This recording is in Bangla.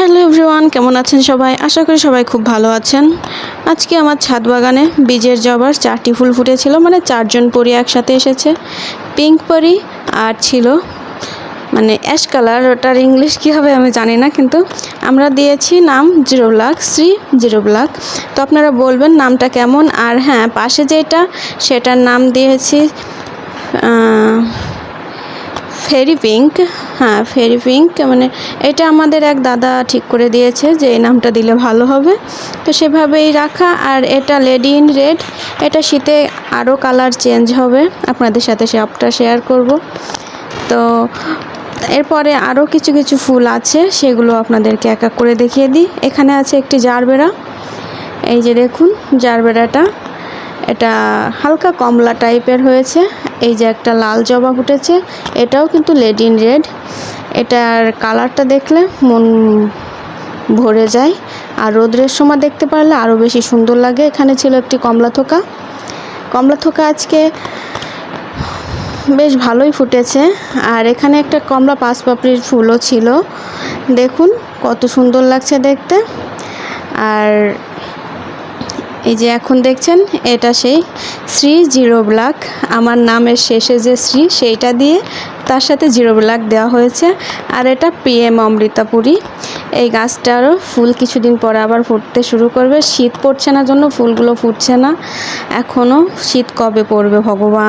হ্যালো এভরিওয়ান, কেমন আছেন সবাই? আশা করি সবাই খুব ভালো আছেন। আজকে আমার ছাদ বাগানে বীজের জবার চারটি ফুল ফুটেছিল মানে চারজন পরি একসাথে এসেছে। পিঙ্ক পরি আর ছিল মানে অ্যাশ কালার, ওটার ইংলিশ কী হবে আমি জানি না, কিন্তু আমরা দিয়েছি নাম zero black Shri zero black তো আপনারা বলবেন নামটা কেমন? আর হ্যাঁ পাশে যেটা, সেটার নাম দিয়েছি ফেরি পিঙ্ক হ্যাঁ ফেরি পিঙ্ক মানে এটা আমাদের এক দাদা ঠিক করে দিয়েছে যে এই নামটা দিলে ভালো হবে। তো সেভাবেই রাখা, আর এটা লেডি ইন রেড, এটা শীতে আরও কালার চেঞ্জ হবে। আপনাদের সাথে সবটা শেয়ার করব। তো এরপরে আরও কিছু কিছু ফুল আছে, সেগুলো আপনাদেরকে এক এক করে দেখিয়ে দিই। এখানে আছে একটি জারবেরা। এই যে দেখুন, জারবেরাটা। এটা হালকা কমলা টাইপের হয়েছে। এই যে একটা লাল জবা ফুটেছে, এটাও কিন্তু লেডিন রেড। এটার কালারটা দেখলে মন ভরে যায়। আর রোদ্রের সময় দেখতে পারলে আরও বেশি সুন্দর লাগে। এখানে ছিল একটি কমলা থোকা। কমলা থোকা আজকে বেশ ভালোই ফুটেছে। আর এখানে একটা কমলা পাপড়ির ফুলও ছিল। দেখুন কত সুন্দর লাগছে দেখতে। আর এই যে এখন দেখছেন, এটা সেই শ্রী জিরো ব্লাক। আমার নামের শেষে যে শ্রী, সেইটা দিয়ে তার সাথে জিরো ব্লাক দেওয়া হয়েছে। আর এটা পিএম অমৃতাপুরি। এই গাছটারও ফুল কিছুদিন পরে আবার ফুটতে শুরু করবে। শীত পড়ছে না জন্য ফুলগুলো ফুটছে না। এখনও শীত কবে পড়বে ভগবান?